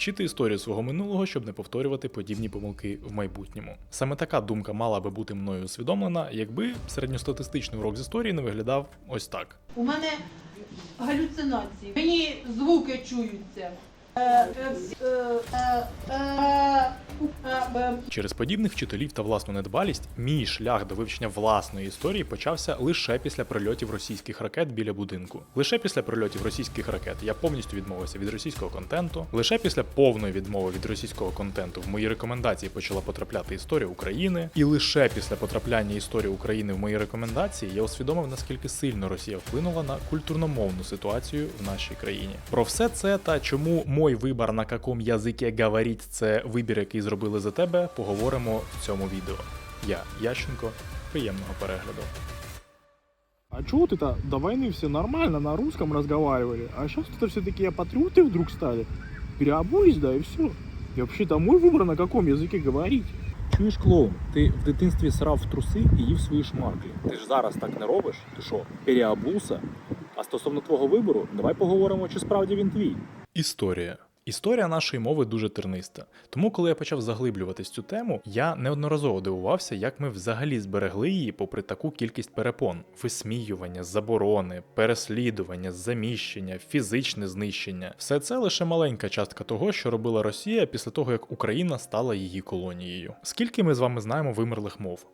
вчити історію свого минулого, щоб не повторювати подібні помилки в майбутньому. Саме така думка мала би бути мною усвідомлена, якби середньостатистичний урок з історії не виглядав ось так. У мене галюцинації. Мені звуки чуються. Через подібних вчителів та власну недбалість мій шлях до вивчення власної історії почався лише після прильотів російських ракет біля будинку. Лише після прильотів російських ракет я повністю відмовився від російського контенту. Лише після повної відмови від російського контенту в мої рекомендації почала потрапляти історія України. І лише після потрапляння історії України в мої рекомендації я усвідомив, наскільки сильно Росія вплинула на культурно-мовну ситуацію в нашій країні. Про все це та чому мой вибір на якому язикі говорить це вибір, який зробили за тебе, поговоримо в цьому відео. Я Ященко. Приємного перегляду. А чего вот это до войны все нормально на русском разговаривали, а сейчас это все такие патриоты вдруг стали? Переобулись, да, и все. И вообще-то мой выбор, на каком языке говорить. Чуєш, клоун, ти в дитинстві срав в труси і їв свої шмарклі. Ти ж зараз так не робиш? Ти що, переобувся? А стосовно твого вибору, давай поговоримо, чи справді він твій. Історія. Історія нашої мови дуже терниста. Тому, коли я почав заглиблюватись цю тему, я неодноразово дивувався, як ми взагалі зберегли її попри таку кількість перепон: висміювання, заборони, переслідування, заміщення, фізичне знищення. Все це лише маленька частка того, що робила Росія після того, як Україна стала її колонією. Скільки ми з вами знаємо вимерлих мов?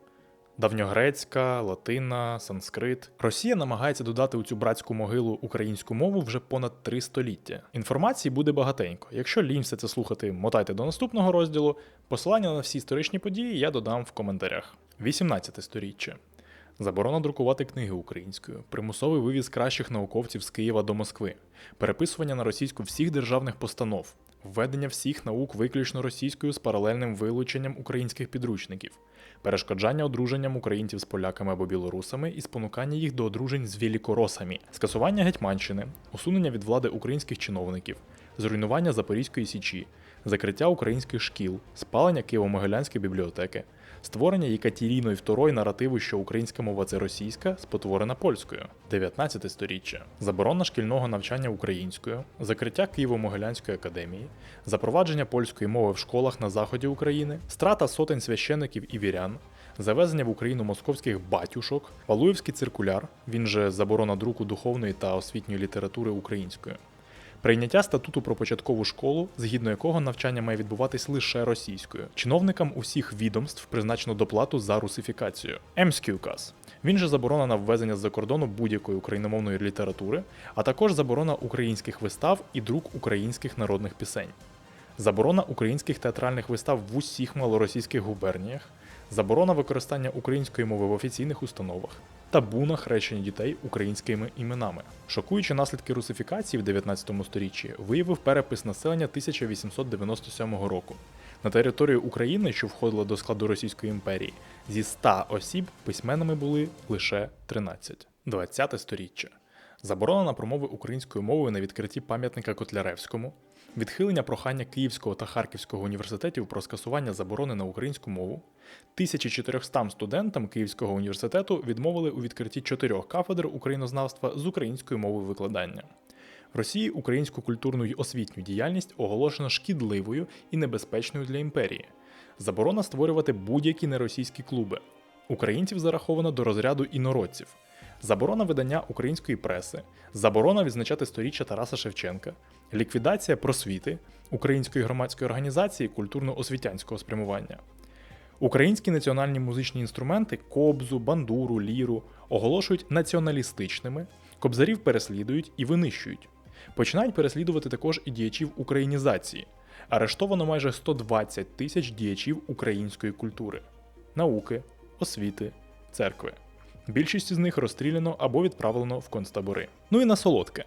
Давньогрецька, латина, санскрит. Росія намагається додати у цю братську могилу українську мову вже понад три століття. Інформації буде багатенько. Якщо лінь все це слухати, мотайте до наступного розділу. Посилання на всі історичні події я додам в коментарях. 18 сторіччя. Заборона друкувати книги українською, примусовий вивіз кращих науковців з Києва до Москви, переписування на російську всіх державних постанов, введення всіх наук виключно російською з паралельним вилученням українських підручників, перешкоджання одруженням українців з поляками або білорусами і спонукання їх до одружень з вілікоросами, скасування гетьманщини, усунення від влади українських чиновників, зруйнування Запорізької січі, закриття українських шкіл, спалення Києво-Могилянської бібліотеки, створення Єкатеріною II наративу, що українська мова це російська, спотворена польською, 19 сторіччя, заборона шкільного навчання українською, закриття Києво-Могилянської академії, запровадження польської мови в школах на заході України, страта сотень священиків і вірян, завезення в Україну московських батюшок, Валуєвський циркуляр, він же заборона друку духовної та освітньої літератури українською. Прийняття статуту про початкову школу, згідно якого навчання має відбуватись лише російською. Чиновникам усіх відомств призначено доплату за русифікацію. Емський указ. Він же заборона на ввезення з-за кордону будь-якої україномовної літератури, а також заборона українських вистав і друк українських народних пісень. Заборона українських театральних вистав в усіх малоросійських губерніях, заборона використання української мови в офіційних установах, табу на хрещення дітей українськими іменами. Шокуючи наслідки русифікації в 19 сторіччі, виявив перепис населення 1897 року. На території України, що входила до складу Російської імперії, зі 100 осіб письменними були лише 13. 20 сторіччя. Заборона на промови українською мовою на відкритті пам'ятника Котляревському, відхилення прохання Київського та Харківського університетів про скасування заборони на українську мову, 1400 студентам Київського університету відмовили у відкритті чотирьох кафедр українознавства з українською мовою викладання. В Росії українську культурну й освітню діяльність оголошено шкідливою і небезпечною для імперії. Заборона створювати будь-які неросійські клуби. Українців зараховано до розряду інородців. Заборона видання української преси, заборона відзначати сторіччя Тараса Шевченка, ліквідація просвіти, української громадської організації культурно-освітянського спрямування. Українські національні музичні інструменти кобзу, бандуру, ліру оголошують націоналістичними, кобзарів переслідують і винищують. Починають переслідувати також і діячів українізації. Арештовано майже 120 тисяч діячів української культури, науки, освіти, церкви. Більшість з них розстріляно або відправлено в концтабори. Ну і на солодке.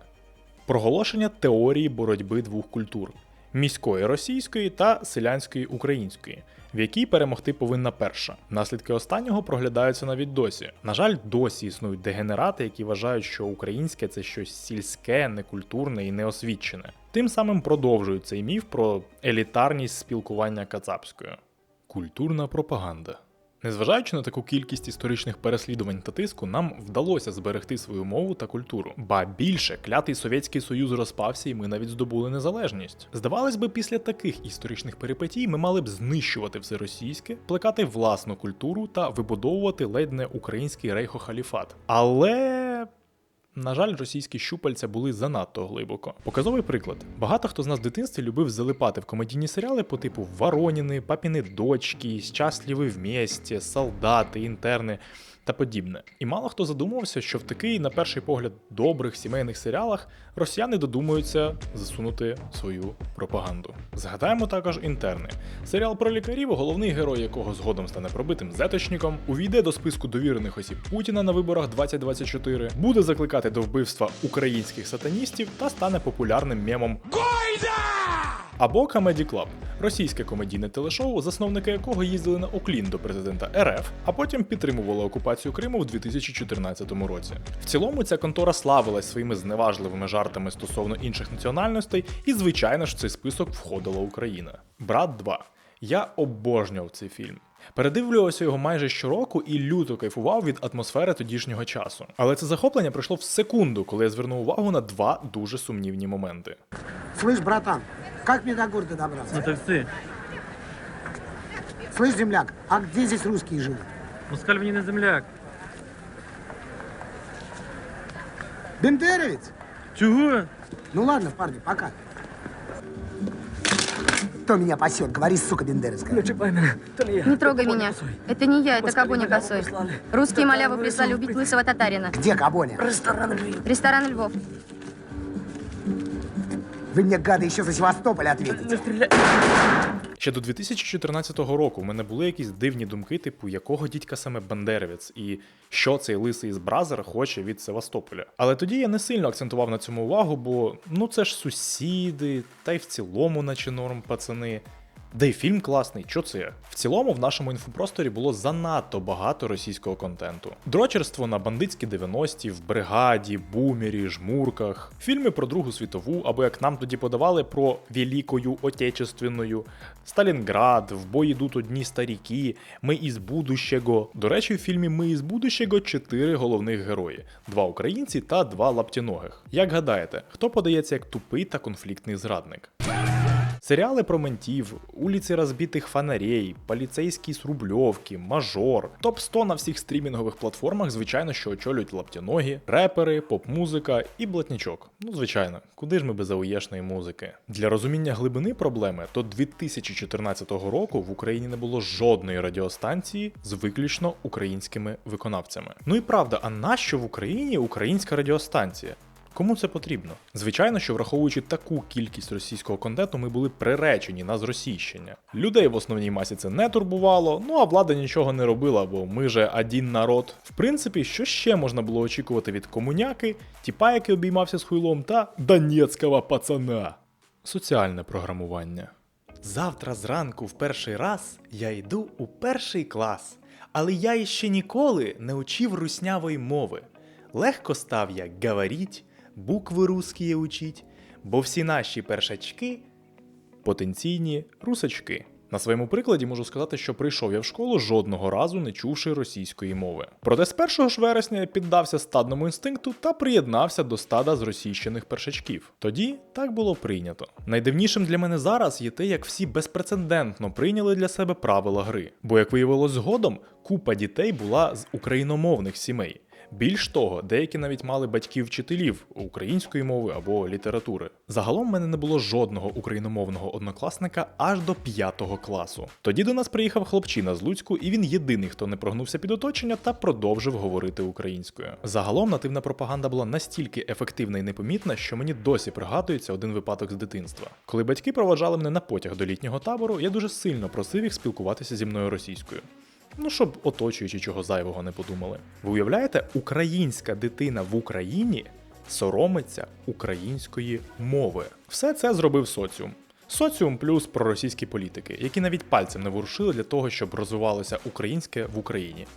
Проголошення теорії боротьби двох культур міської російської та селянської української, в якій перемогти повинна перша. Наслідки останнього проглядаються навіть досі. На жаль, досі існують дегенерати, які вважають, що українське це щось сільське, некультурне і неосвічене. Тим самим продовжують цей міф про елітарність спілкування кацапською. Культурна пропаганда. Незважаючи на таку кількість історичних переслідувань та тиску, нам вдалося зберегти свою мову та культуру. Ба більше клятий Совєтський Союз розпався, і ми навіть здобули незалежність. Здавалось би, після таких історичних перипетій ми мали б знищувати все російське, плекати власну культуру та вибудовувати ледь не український рейхохаліфат. Але. На жаль, російські щупальця були занадто глибоко. Показовий приклад. Багато хто з нас в дитинстві любив залипати в комедійні серіали по типу Вороніни, Папіни дочки, Щасливі в місті, Солдати, інтерни та подібне. І мало хто задумувався, що в такий, на перший погляд, добрих сімейних серіалах росіяни додумуються засунути свою пропаганду. Згадаємо також інтерни. Серіал про лікарів, головний герой якого згодом стане пробитим зеточником, увійде до списку довірених осіб Путіна на виборах 2024, буде закликати до вбивства українських сатаністів та стане популярним мемом або Comedy Club – російське комедійне телешоу, засновники якого їздили на Оклін до президента РФ, а потім підтримували окупацію Криму в 2014 році. В цілому ця контора славилась своїми зневажливими жартами стосовно інших національностей, і звичайно ж в цей список входила Україна. Брат 2. Я обожнював цей фільм. Передивлювався його майже щороку і люто кайфував від атмосфери тодішнього часу. Але це захоплення пройшло в секунду, коли я звернув увагу на два дуже сумнівні моменти. Слышь, братан, как мне до города добраться? На такси. Слышь, земляк, а где здесь русские живут? Москаль мені не земляк. Бендеровец? Чого? Ну ладно, парни, пока. Кто меня пасет? Говори, сука, бендеровская. Не трогай меня. Это не я, это Кабуня Косой. Русские малявы прислали убить лысого татарина. Где Кабоня? Ресторан Львов. Вы мне, гады, еще за Севастополь ответите. Ще до 2014 року в мене були якісь дивні думки, типу, якого дідька саме Бандеревець і що цей лисий з Бразер хоче від Севастополя. Але тоді я не сильно акцентував на цьому увагу, бо ну це ж сусіди, та й в цілому, наче норм пацани. Да й фільм класний, що це? В цілому в нашому інфопросторі було занадто багато російського контенту. Дрочерство на бандитські 90-ті, в бригаді, бумері, жмурках, фільми про Другу світову, або як нам тоді подавали про Великою Отечественною, Сталінград, в бой йдуть одні старіки, Ми із будущего. До речі, в фільмі Ми із будущего чотири головних герої: два українці та два лаптіногих. Як гадаєте, хто подається як тупий та конфліктний зрадник? Серіали про ментів, улиці розбитих фонарей, поліцейські з Рубльовки, мажор, топ 100 на всіх стрімінгових платформах, звичайно, що очолюють лаптяногі, репери, поп-музика і блатнічок. Ну, звичайно, куди ж ми без ауєшної музики? Для розуміння глибини проблеми, то 2014 року в Україні не було жодної радіостанції з виключно українськими виконавцями. Ну і правда, а нащо в Україні українська радіостанція? Кому це потрібно? Звичайно, що враховуючи таку кількість російського контенту, ми були приречені на зросійщення. Людей в основній масі це не турбувало, ну а влада нічого не робила, бо ми же один народ. В принципі, що ще можна було очікувати від комуняки, тіпа, який обіймався з хуйлом, та донецького пацана. Соціальне програмування. Завтра зранку в перший раз я йду у перший клас, але я іще ніколи не учив руснявої мови. Легко став я говоріть, букви русські учить, бо всі наші першачки потенційні русачки. На своєму прикладі можу сказати, що прийшов я в школу жодного разу не чувши російської мови. Проте з 1 ж вересня я піддався стадному інстинкту та приєднався до стада зросійщених першачків. Тоді так було прийнято. Найдивнішим для мене зараз є те, як всі безпрецедентно прийняли для себе правила гри. Бо, як виявилось згодом, купа дітей була з україномовних сімей. Більш того, деякі навіть мали батьків-вчителів української мови або літератури. Загалом в мене не було жодного україномовного однокласника аж до п'ятого класу. Тоді до нас приїхав хлопчина з Луцьку, і він єдиний, хто не прогнувся під оточення та продовжив говорити українською. Загалом нативна пропаганда була настільки ефективна і непомітна, що мені досі пригадується один випадок з дитинства. Коли батьки проваджали мене на потяг до літнього табору, я дуже сильно просив їх спілкуватися зі мною російською. Ну, щоб оточуючи чого зайвого не подумали. Ви уявляєте, українська дитина в Україні соромиться української мови. Все це зробив соціум. Соціум плюс проросійські політики, які навіть пальцем не ворушили для того, щоб розвивалося українське в Україні.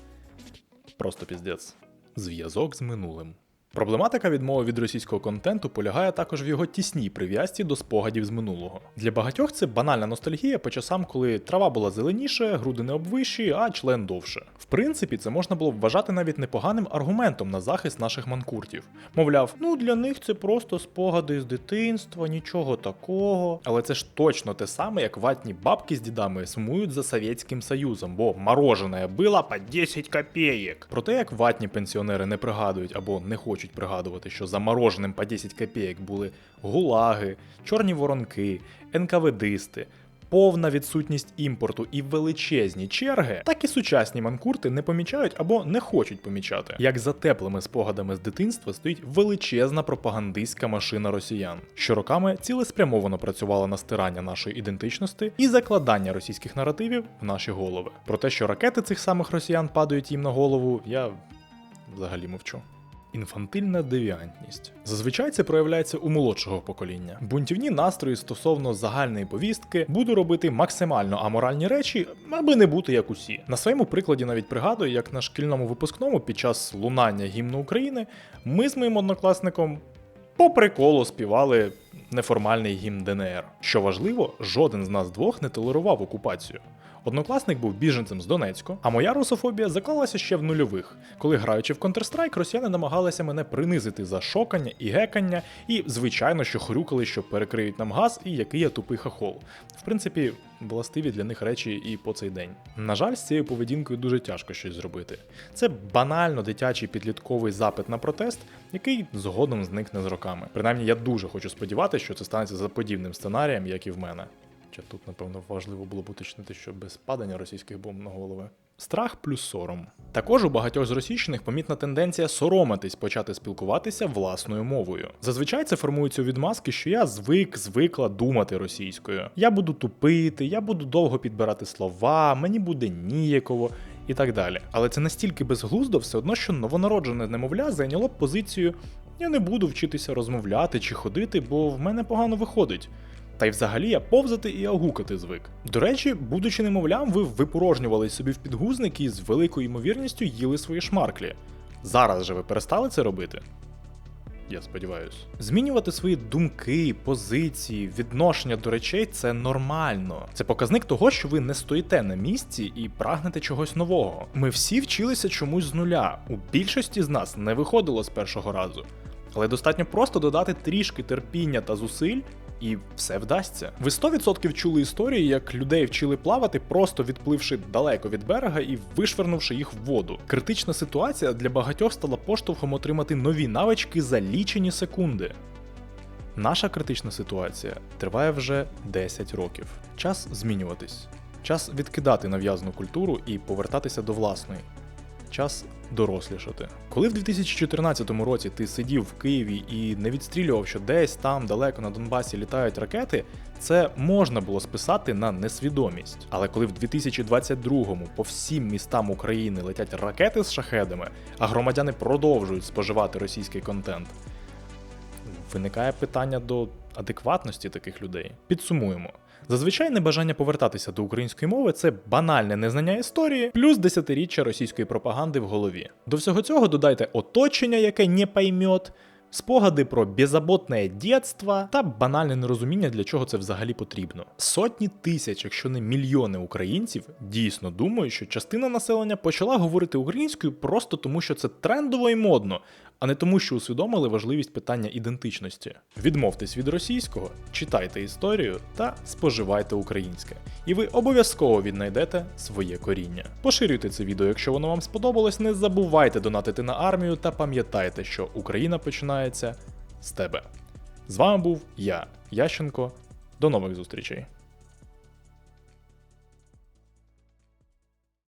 Просто піздець. Зв'язок з минулим. Проблематика відмови від російського контенту полягає також в його тісній прив'язці до спогадів з минулого. Для багатьох це банальна ностальгія по часам, коли трава була зеленіше, груди не обвищі, а член довше. В принципі, це можна було б вважати навіть непоганим аргументом на захист наших манкуртів. Мовляв, ну для них це просто спогади з дитинства, нічого такого. Але це ж точно те саме, як ватні бабки з дідами сумують за Совєтським Союзом, бо морожене було по 10 копеєк. Про те, як ватні пенсіонери не пригадують або не хочуть пригадувати, що за мороженим по 10 копеєк були гулаги, чорні воронки, НКВДисти. Повна відсутність імпорту і величезні черги, так і сучасні манкурти не помічають або не хочуть помічати. Як за теплими спогадами з дитинства стоїть величезна пропагандистська машина росіян, що роками цілеспрямовано працювала на стирання нашої ідентичності і закладання російських наративів в наші голови. Про те, що ракети цих самих росіян падають їм на голову, я взагалі мовчу. Інфантильна девіантність. Зазвичай це проявляється у молодшого покоління. Бунтівні настрої стосовно загальної повістки буду робити максимально аморальні речі, аби не бути як усі. На своєму прикладі навіть пригадую, як на шкільному випускному під час лунання гімну України ми з моїм однокласником по приколу співали неформальний гімн ДНР. Що важливо, жоден з нас двох не толерував окупацію. Однокласник був біженцем з Донецьку, а моя русофобія заклалася ще в нульових, коли граючи в Counter-Strike, росіяни намагалися мене принизити за шокання і гекання, і, звичайно, що хрюкали, що перекриють нам газ, і який я тупий хахол. В принципі, властиві для них речі і по цей день. На жаль, з цією поведінкою дуже тяжко щось зробити. Це банально дитячий підлітковий запит на протест, який згодом зникне з роками. Принаймні, я дуже хочу сподіватися, що це станеться за подібним сценарієм, як і в мене. Чи тут, напевно, важливо було б уточнити, що без падання російських бомб на голови. Страх плюс сором. Також у багатьох зросійщених помітна тенденція соромитись почати спілкуватися власною мовою. Зазвичай це формується у відмазки, що я звик, звикла думати російською. Я буду тупити, я буду довго підбирати слова, мені буде ніяково. І так далі. Але це настільки безглуздо, все одно, що новонароджене немовля зайняло б позицію я не буду вчитися розмовляти чи ходити, бо в мене погано виходить. Та й взагалі я повзати і агукати звик. До речі, будучи немовлям, ви випорожнювались собі в підгузник і з великою ймовірністю їли свої шмарклі. Зараз же ви перестали це робити? Я сподіваюся. Змінювати свої думки, позиції, відношення до речей це нормально. Це показник того, що ви не стоїте на місці і прагнете чогось нового. Ми всі вчилися чомусь з нуля. У більшості з нас не виходило з першого разу. Але достатньо просто додати трішки терпіння та зусиль, і все вдасться. Ви 100% чули історії, як людей вчили плавати, просто відпливши далеко від берега і вишвернувши їх в воду. Критична ситуація для багатьох стала поштовхом отримати нові навички за лічені секунди. Наша критична ситуація триває вже 10 років. Час змінюватись. Час відкидати нав'язану культуру і повертатися до власної. Час дорослішати. Коли в 2014 році ти сидів в Києві і не відстрілював, що десь там далеко на Донбасі літають ракети, це можна було списати на несвідомість. Але коли в 2022-му по всім містам України летять ракети з шахедами, а громадяни продовжують споживати російський контент, виникає питання до адекватності таких людей. Підсумуємо. Зазвичай небажання повертатися до української мови це банальне незнання історії, плюс десятиріччя російської пропаганди в голові. До всього цього додайте оточення, яке не поймет, спогади про беззаботне дєтство та банальне нерозуміння, для чого це взагалі потрібно. Сотні тисяч, якщо не мільйони українців, дійсно думають, що частина населення почала говорити українською просто тому, що це трендово і модно, а не тому, що усвідомили важливість питання ідентичності. Відмовтесь від російського, читайте історію та споживайте українське. І ви обов'язково віднайдете своє коріння. Поширюйте це відео, якщо воно вам сподобалось. Не забувайте донатити на армію та пам'ятайте, що Україна починається з тебе. З вами був я, Ященко. До нових зустрічей.